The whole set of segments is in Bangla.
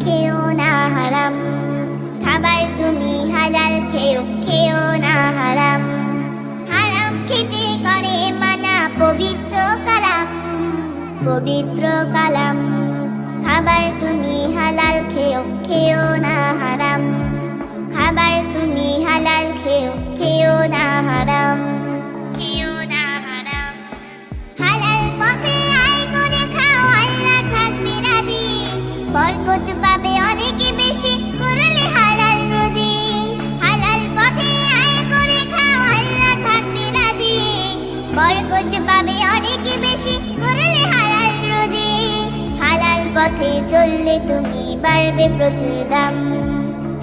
খেও না হারাম। খাবার তুমি হালাল খেও খেও না হারাম। হারাম খেতে করে মানা পবিত্র কালাম। পবিত্র কালাম। খাবার তুমি হালাল খেও খেও বরকত পাবে অনেক বেশি করলে হালাল রুজি। হালাল পথে আয় করে খাও, আল্লাহ থাকবে রাজি। বরকত পাবে অনেক বেশি করলে হালাল রুজি। হালাল পথে চললে তুমি বাড়বে প্রচুর দাম।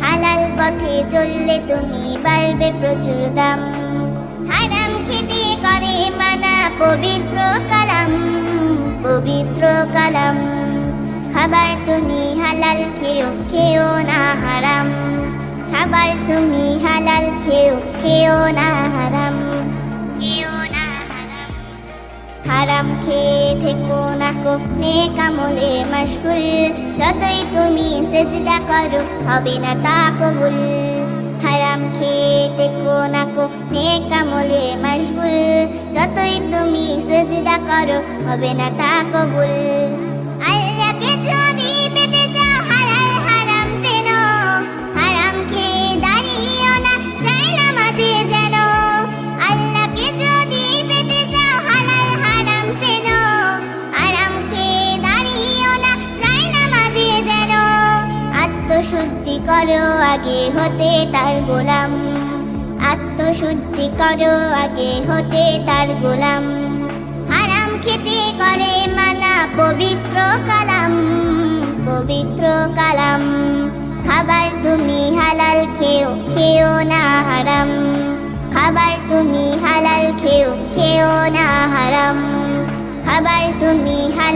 হালাল পথে চললে তুমি বাড়বে প্রচুর দাম। হারাম খেতে করে মানা পবিত্র কালাম। পবিত্র খাবার তুমি হালাল, খেও খেও না হারাম। খাবার তুমি হালাল, খেও খেও না হারাম। খেও না হারাম। হারাম খেয়ে থেকো না কো নেক আমলে মশগুল। যতই তুমি সেজদা করো, হবে না তা কবুল। হারাম খেয়ে থেকো না কো নেক আমলে মশগুল। যতই তুমি সেজদা করো, হবে না তা কবুল। আল্লাহকে আত্মশুদ্ধি করো, আগে হতে তার গোলাম। আত্মশুদ্ধি করো, আগে হতে তার গোলাম। হারাম খেতে করে মানা পবিত্র কালাম পবিত্র কালাম। খাবার তুমি হালাল খেও খেও না হারাম। খাবার তুমি হালাল খেও খেও না হারাম। খাবার তুমি হালাল